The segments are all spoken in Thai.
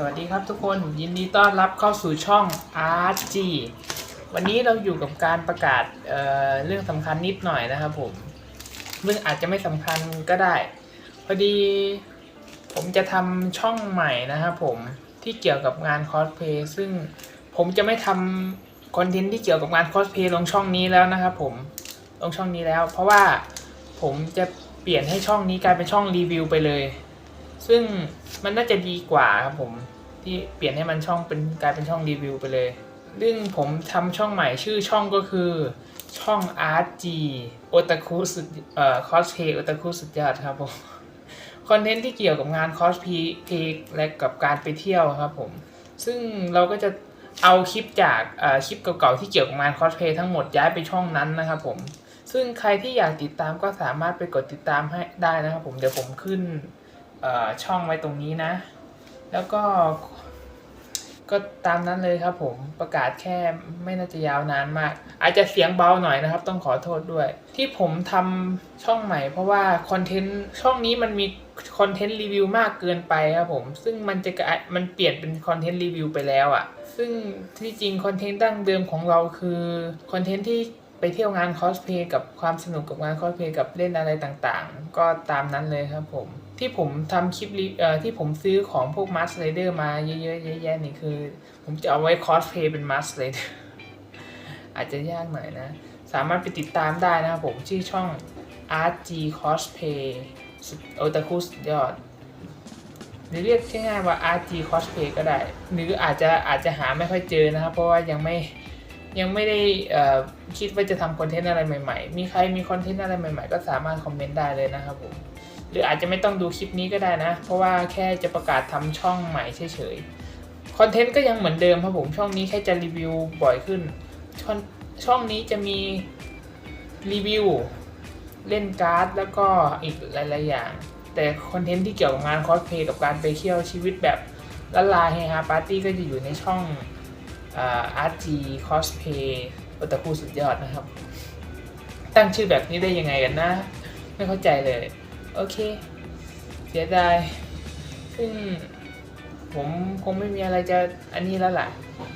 สวัสดีครับทุกคนยินดีต้อนรับเข้าสู่ช่อง RG วันนี้เราอยู่กับการประกาศเเรื่องสำคัญนิดหน่อยนะครับผมเรื่องอาจจะไม่สำคัญก็ได้ พอดีผมจะทำช่องใหม่นะครับผมที่เกี่ยวกับงานคอสเพย์ซึ่งผมจะไม่ทำคอนเทนต์ที่เกี่ยวกับงานคอสเพย์ลงช่องนี้แล้วนะครับผมลงช่องนี้แล้ว เพราะว่าผมจะเปลี่ยนให้ช่องนี้กลายเป็นช่องรีวิวไปเลย ซึ่งมันน่าจะดีกว่าครับผมที่เปลี่ยนให้มันช่องเป็นกลายเป็นช่องรีวิวไปเลยซึ่งผมทำช่องใหม่ชื่อช่องก็คือช่อง RG โอตาคุสุดเอ่อคอสเพย์โอตาคุสุดยอดครับผมคอนเทนต์ที่เกี่ยวกับงานคอสเพย์และกับการไปเที่ยวครับผม ซึ่งเราก็จะเอาคลิปจากคลิปเก่าๆที่เกี่ยวกับงานคอสเพย์ทั้งหมดย้ายไปช่องนั้นนะครับผม ซึ่งใครที่อยากติดตามก็สามารถไปกดติดตามให้ได้นะครับผม เดี๋ยวผมขึ้น ช่องไว้ตรงนี้นะ แล้วก็ ก็ตามนั้นเลยครับผมประกาศแค่ไม่น่าจะยาวนานมาก อาจจะเสียงเบาหน่อยนะครับ ต้องขอโทษด้วย ที่ผมทำช่องใหม่ เพราะว่าคอนเทนต์ช่องนี้มันมีคอนเทนต์รีวิวมากเกินไปครับผมซึ่งมันจะกลายมันเปลี่ยนเป็นคอนเทนต์รีวิวไปแล้วอะ่ะซึ่งที่จริงคอนเทนต์ดั้งเดิมของเราคือคอนเทนต์ที่ไปเที่ยวงานคอสเพย์กับความสนุกกับงานคอสเพย์กับเล่นอะไรต่างๆ ก็ตามนั้นเลยครับผม ที่ผมทำคลิปรีเอ่อที่ผมซื้อของพวกมัสไรเดอร์มาเยอะๆแยะๆนี่คือ ผมจะเอาไว้คอสเพย์เป็นมัสไรเดอร์อาจจะยากหน่อยนะ สามารถไปติดตามได้นะครับผมชื่อช่อง RG Cosplay โอตาคุสุดยอดหรือเรียกง่ายๆว่า RG Cosplay ก็ได้ หรืออาจจะอาจจะหาไม่ค่อยเจอนะครับ เพราะว่ายังไม่ยังไม่ได้คิดว่าจะทำคอนเทนต์อะไรใหม่ๆ มีใครมีคอนเทนต์อะไรใหม่ๆ ก็สามารถคอมเมนต์ได้เลยนะครับผม หรืออาจจะไม่ต้องดูคลิปนี้ก็ได้นะ เพราะว่าแค่จะประกาศทำช่องใหม่เฉยๆคอนเทนต์ก็ยังเหมือนเดิมครับผมช่องนี้แค่จะรีวิวบ่อยขึ้น ช่องช่องนี้จะมีรีวิวเล่นการ์ดแล้วก็อีกหลายๆอย่าง แต่คอนเทนต์ที่เกี่ยวกับงานคอสเพย์กับการไปเที่ยวชีวิตแบบละลายเฮฮาปาร์ตี้ก็จะอยู่ในช่องอาร์จีคอสเพย์โอตาคุสุดยอดนะครับ ตั้งชื่อแบบนี้ได้ยังไงกันนะ ไม่เข้าใจเลย โอเค เสียดาย ซึ่งผมคงไม่มีอะไรจะอันนี้แล้วล่ะ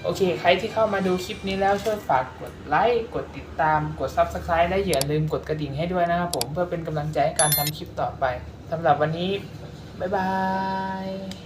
โอเค ใครที่เข้ามาดูคลิปนี้แล้วช่วยฝากกดไลค์ กดติดตาม กด Subscribe และอย่าลืมกดกระดิ่งให้ด้วยนะครับผมเพื่อเป็นกำลังใจให้การทำคลิปต่อไปสำหรับวันนี้ บ๊ายบาย